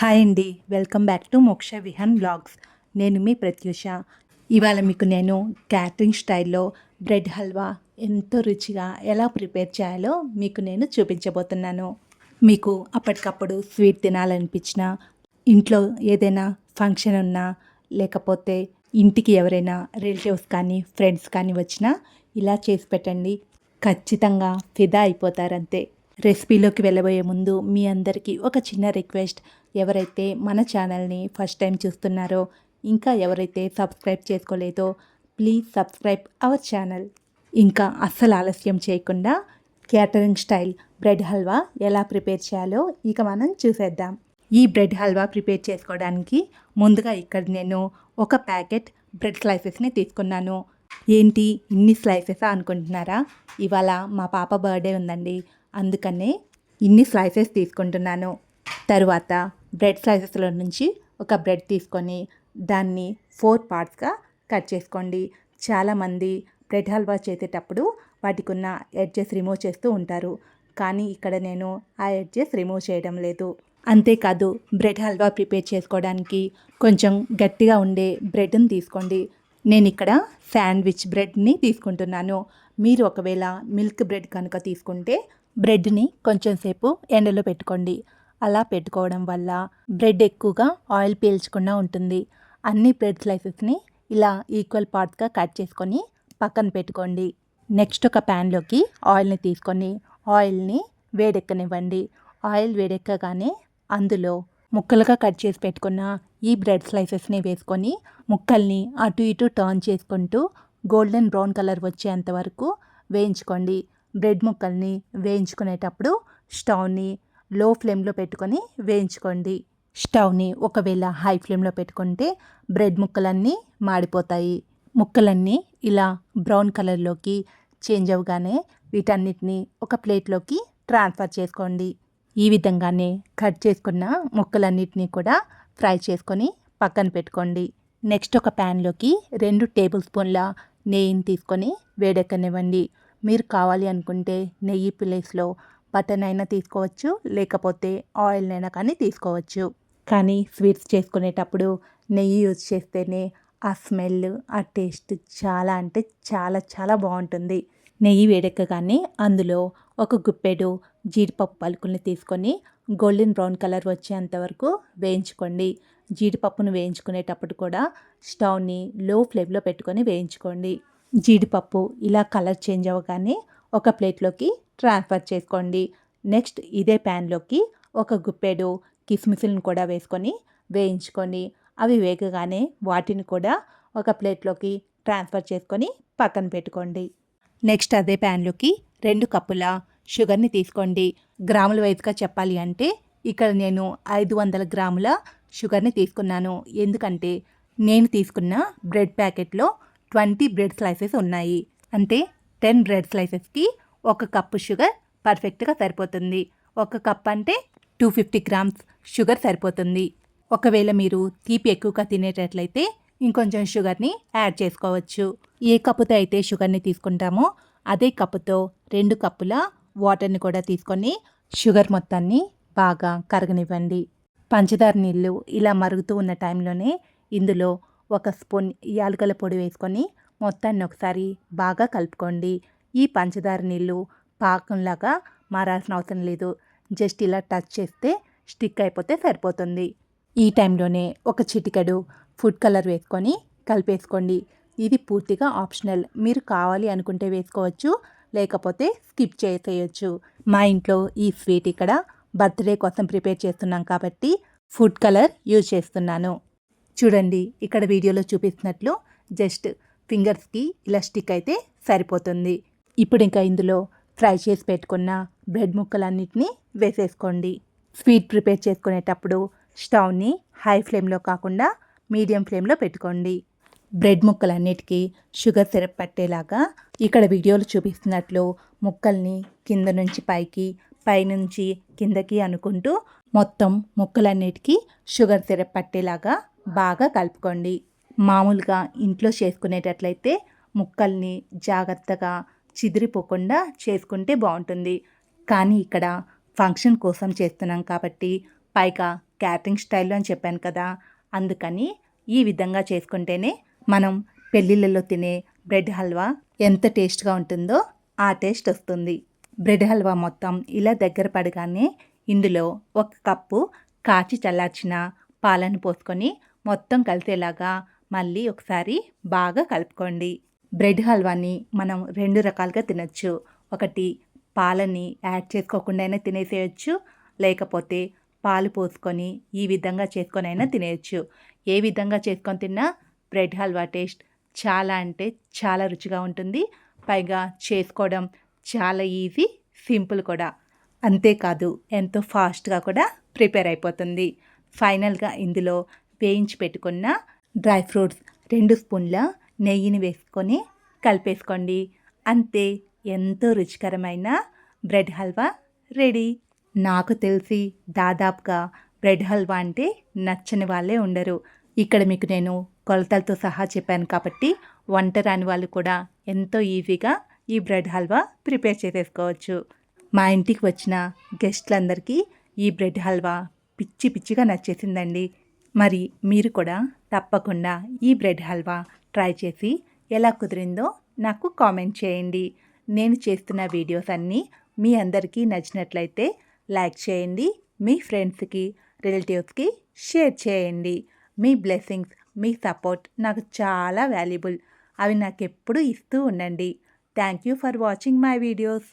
Hi అండి. Welcome back to మోక్ష Vihaan blogs. నేను మీ ప్రత్యూష. ఇవాళ మీకు నేను క్యాటరింగ్ స్టైల్లో బ్రెడ్ హల్వా ఎంతో రుచిగా ఎలా ప్రిపేర్ చేయాలో మీకు నేను చూపించబోతున్నాను. మీకు అప్పటికప్పుడు స్వీట్ తినాలనిపించిన ఇంట్లో ఏదైనా ఫంక్షన్ ఉన్నా లేకపోతే ఇంటికి ఎవరైనా రిలేటివ్స్ కానీ ఫ్రెండ్స్ కానీ వచ్చినా ఇలా చేసి పెట్టండి. ఖచ్చితంగా ఫిదా అయిపోతారంతే. రెసిపీలోకి వెళ్ళబోయే ముందు మీ అందరికీ ఒక చిన్న రిక్వెస్ట్. ఎవరైతే మన ఛానల్ని ఫస్ట్ టైం చూస్తున్నారో ఇంకా ఎవరైతే సబ్స్క్రైబ్ చేసుకోలేదో ప్లీజ్ సబ్స్క్రైబ్ అవర్ ఛానల్. ఇంకా అస్సలు ఆలస్యం చేయకుండా క్యాటరింగ్ స్టైల్ బ్రెడ్ హల్వా ఎలా ప్రిపేర్ చేయాలో ఇక మనం చూసేద్దాం. ఈ బ్రెడ్ హల్వా ప్రిపేర్ చేసుకోవడానికి ముందుగా ఇక్కడ నేను ఒక ప్యాకెట్ బ్రెడ్ స్లైసెస్ని తీసుకున్నాను. ఏంటి ఇన్ని స్లైసెస్ అనుకుంటున్నారా? ఇవాళ మా పాప బర్త్డే ఉందండి. అందుకనే ఇన్ని స్లైసెస్ తీసుకుంటున్నాను. తరువాత బ్రెడ్ స్లైసెస్లో నుంచి ఒక బ్రెడ్ తీసుకొని దాన్ని ఫోర్ పార్ట్స్గా కట్ చేసుకోండి. చాలామంది బ్రెడ్ హల్వా చేసేటప్పుడు వాటికి ఉన్న ఎడ్జెస్ రిమూవ్ చేస్తూ ఉంటారు. కానీ ఇక్కడ నేను ఆ ఎడ్జెస్ రిమూవ్ చేయడం లేదు. అంతేకాదు బ్రెడ్ హల్వా ప్రిపేర్ చేసుకోవడానికి కొంచెం గట్టిగా ఉండే బ్రెడ్ని తీసుకోండి. నేను ఇక్కడ శాండ్విచ్ బ్రెడ్ని తీసుకుంటున్నాను. మీరు ఒకవేళ మిల్క్ బ్రెడ్ కనుక తీసుకుంటే బ్రెడ్ని కొంచెం సేపు ఎండలో పెట్టుకోండి. అలా పెట్టుకోవడం వల్ల బ్రెడ్ ఎక్కువగా ఆయిల్ పీల్చకుండా ఉంటుంది. అన్ని బ్రెడ్ స్లైసెస్ని ఇలా ఈక్వల్ పార్ట్స్గా కట్ చేసుకొని పక్కన పెట్టుకోండి. నెక్స్ట్ ఒక ప్యాన్లోకి ఆయిల్ని తీసుకొని ఆయిల్ని వేడెక్కనివ్వండి. ఆయిల్ వేడెక్కగానే అందులో ముక్కలుగా కట్ చేసి పెట్టుకున్న ఈ బ్రెడ్ స్లైసెస్ని వేసుకొని ముక్కల్ని అటు ఇటు టర్న్ చేసుకుంటూ గోల్డెన్ బ్రౌన్ కలర్ వచ్చేంత వరకు వేయించుకోండి. బ్రెడ్ ముక్కల్ని వేయించుకునేటప్పుడు స్టవ్ని లో ఫ్లేమ్లో పెట్టుకొని వేయించుకోండి. స్టవ్ని ఒకవేళ హై ఫ్లేమ్లో పెట్టుకుంటే బ్రెడ్ ముక్కలన్నీ మాడిపోతాయి. ముక్కలన్నీ ఇలా బ్రౌన్ కలర్లోకి చేంజ్ అవ్వగానే వీటన్నిటిని ఒక ప్లేట్లోకి ట్రాన్స్ఫర్ చేసుకోండి. ఈ విధంగానే కట్ చేసుకున్న ముక్కలన్నిటినీ కూడా ఫ్రై చేసుకొని పక్కన పెట్టుకోండి. నెక్స్ట్ ఒక ప్యాన్లోకి రెండు టేబుల్ స్పూన్ల నెయ్యిని తీసుకొని వేడెక్కనివ్వండి. మీరు కావాలి అనుకుంటే నెయ్యి ప్లేస్లో బటన్ అయినా తీసుకోవచ్చు లేకపోతే ఆయిల్ అయినా కానీ తీసుకోవచ్చు. కానీ స్వీట్స్ చేసుకునేటప్పుడు నెయ్యి యూజ్ చేస్తేనే ఆ స్మెల్ ఆ టేస్ట్ చాలా అంటే చాలా చాలా బాగుంటుంది. నెయ్యి వేడెక్కగానే అందులో ఒక గుప్పెడు జీడిపప్పు పలుకుల్ని తీసుకొని గోల్డెన్ బ్రౌన్ కలర్ వచ్చేంత వరకు వేయించుకోండి. జీడిపప్పును వేయించుకునేటప్పుడు కూడా స్టవ్ని లో ఫ్లేమ్లో పెట్టుకొని వేయించుకోండి. జీడిపప్పు ఇలా కలర్ చేంజ్ అవ్వగానే ఒక ప్లేట్లోకి ట్రాన్స్ఫర్ చేసుకోండి. నెక్స్ట్ ఇదే ప్యాన్లోకి ఒక గుప్పెడు కిస్మిస్లను కూడా వేసుకొని వేయించుకొని అవి వేగగానే వాటిని కూడా ఒక ప్లేట్లోకి ట్రాన్స్ఫర్ చేసుకొని పక్కన పెట్టుకోండి. నెక్స్ట్ అదే ప్యాన్లోకి రెండు కప్పుల షుగర్ని తీసుకోండి. గ్రాముల వైజ్గా చెప్పాలి అంటే ఇక్కడ నేను ఐదు వందల గ్రాముల షుగర్ని తీసుకున్నాను. ఎందుకంటే నేను తీసుకున్న బ్రెడ్ ప్యాకెట్లో ట్వంటీ బ్రెడ్ స్లైసెస్ ఉన్నాయి. అంటే టెన్ బ్రెడ్ స్లైసెస్కి ఒక కప్పు షుగర్ పర్ఫెక్ట్గా సరిపోతుంది. ఒక కప్ అంటే టూ ఫిఫ్టీ గ్రామ్స్ షుగర్ సరిపోతుంది. ఒకవేళ మీరు తీపి ఎక్కువగా తినేటట్లయితే ఇంకొంచెం షుగర్ని యాడ్ చేసుకోవచ్చు. ఏ కప్పుతో అయితే షుగర్ని తీసుకుంటామో అదే కప్పుతో రెండు కప్పుల వాటర్ని కూడా తీసుకొని షుగర్ మొత్తాన్ని బాగా కరగనివ్వండి. పంచదార నీళ్ళు ఇలా మరుగుతూ ఉన్న టైంలోనే ఇందులో ఒక స్పూన్ యాలకల పొడి వేసుకొని మొత్తాన్ని ఒకసారి బాగా కలుపుకోండి. ఈ పంచదార నీళ్ళు పాకంలాగా మారాల్సిన అవసరం లేదు. జస్ట్ ఇలా టచ్ చేస్తే స్టిక్ అయిపోతే సరిపోతుంది. ఈ టైంలోనే ఒక చిటికెడు ఫుడ్ కలర్ వేసుకొని కలిపేసుకోండి. ఇది పూర్తిగా ఆప్షనల్. మీరు కావాలి అనుకుంటే వేసుకోవచ్చు లేకపోతే స్కిప్ చేసేయచ్చు. మా ఇంట్లో ఈ స్వీట్ ఇక్కడ బర్త్డే కోసం ప్రిపేర్ చేస్తున్నాం కాబట్టి ఫుడ్ కలర్ యూజ్ చేస్తున్నాను. చూడండి ఇక్కడ వీడియోలో చూపిస్తున్నట్లు జస్ట్ ఫింగర్స్కి ఇలా స్టిక్ అయితే సరిపోతుంది. ఇప్పుడు ఇంకా ఇందులో ఫ్రై చేసి పెట్టుకున్న బ్రెడ్ ముక్కలన్నిటినీ వేసేసుకోండి. స్వీట్ ప్రిపేర్ చేసుకునేటప్పుడు స్టవ్ని హై ఫ్లేమ్లో కాకుండా మీడియం ఫ్లేమ్లో పెట్టుకోండి. బ్రెడ్ ముక్కలన్నిటికీ షుగర్ సిరప్ పట్టేలాగా ఇక్కడ వీడియోలు చూపిస్తున్నట్లు ముక్కల్ని కింద నుంచి పైకి పైనుంచి కిందకి అనుకుంటూ మొత్తం ముక్కలన్నిటికీ షుగర్ సిరప్ పట్టేలాగా బాగా కలుపుకోండి. మామూలుగా ఇంట్లో చేసుకునేటట్లయితే ముక్కల్ని జాగ్రత్తగా చిదిరిపోకుండా చేసుకుంటే బాగుంటుంది. కానీ ఇక్కడ ఫంక్షన్ కోసం చేస్తున్నాం కాబట్టి పైగా క్యాటరింగ్ స్టైల్లో అని చెప్పాను కదా అందుకని ఈ విధంగా చేసుకుంటేనే మనం పెళ్ళిళ్ళలో తినే బ్రెడ్ హల్వా ఎంత టేస్ట్గా ఉంటుందో ఆ టేస్ట్ వస్తుంది. బ్రెడ్ హల్వా మొత్తం ఇలా దగ్గర పడగానే ఇందులో ఒక కప్పు కాచి చల్లార్చిన పాలను పోసుకొని మొత్తం కలిసేలాగా మళ్ళీ ఒకసారి బాగా కలుపుకోండి. బ్రెడ్ హల్వాని మనం రెండు రకాలుగా తినచ్చు. ఒకటి పాలని యాడ్ చేసుకోకుండా అయినా తినేసేయచ్చు. లేకపోతే పాలు పోసుకొని ఈ విధంగా చేసుకొని అయినా తినేయచ్చు. ఏ విధంగా చేసుకొని తిన్నా బ్రెడ్ హల్వా టేస్ట్ చాలా అంటే చాలా రుచిగా ఉంటుంది. పైగా చేసుకోవడం చాలా ఈజీ సింపుల్ కూడా. అంతేకాదు ఎంతో ఫాస్ట్గా కూడా ప్రిపేర్ అయిపోతుంది. ఫైనల్గా ఇందులో వేయించి పెట్టుకున్న డ్రై ఫ్రూట్స్ రెండు స్పూన్ల నెయ్యిని వేసుకొని కలిపేసుకోండి. అంతే ఎంతో రుచికరమైన బ్రెడ్ హల్వా రెడీ. నాకు తెలిసి దాదాపుగా బ్రెడ్ హల్వా అంటే నచ్చని వాళ్ళే ఉండరు. ఇక్కడ మీకు నేను కొలతలతో సహా చెప్పాను కాబట్టి వంట రాని వాళ్ళు కూడా ఎంతో ఈజీగా ఈ బ్రెడ్ హల్వా ప్రిపేర్ చేసేసుకోవచ్చు. మా ఇంటికి వచ్చిన గెస్ట్లందరికీ ఈ బ్రెడ్ హల్వా పిచ్చి పిచ్చిగా నచ్చేసిందండి. మరి మీరు కూడా తప్పకుండా ఈ బ్రెడ్ హల్వా ట్రై చేసి ఎలా కుదిరిందో నాకు కామెంట్ చేయండి. నేను చేస్తున్న వీడియోస్ అన్నీ మీ అందరికీ నచ్చినట్లయితే లైక్ చేయండి మీ ఫ్రెండ్స్కి రిలేటివ్స్కి షేర్ చేయండి. మీ బ్లెస్సింగ్స్ మీ సపోర్ట్ నాకు చాలా వాల్యుబుల్. అవి నాకు ఎప్పుడు ఇస్తూ ఉండండి. Thank you for watching my videos.